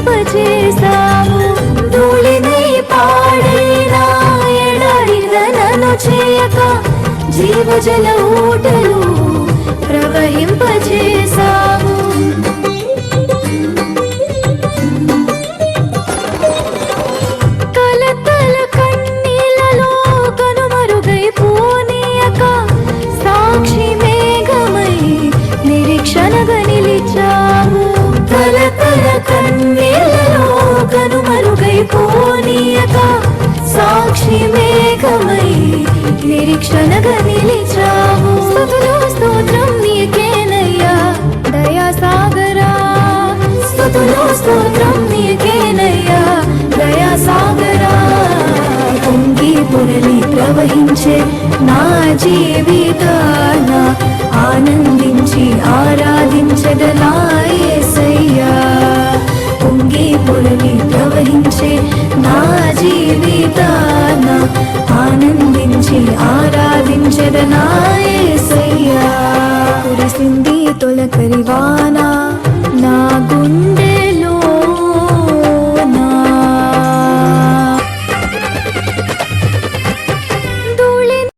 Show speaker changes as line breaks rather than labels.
వర్ధింపచేసావు ధూళినై పాడైనా ఎడారిదనను చేయక జీవజల ఊటలు ప్రవహింపచేసావు సాక్షి మేఘమై నిరీక్షణగా నిలిచా నిలిచావు కలతల కన్నీలలో కనుమరుగైపోనీయక. సాక్షి మేఘమై నిరీక్షణగా నిలిచావు. స్తుతులు స్తోత్రం నీకేనయ్యా దయా సాగరా స్తుతులు స్తోత్రం నీకేనయ్యా దయా సాగరా పొంగి పొరలి ప్రవహించే నా జీవితాన ఆనందించి ఆరాధించదనా ప్రవహించే నా జీవితాన ఆనందించి ఆరాధించదనాయసయ్యా కురిసింది తొలకరివా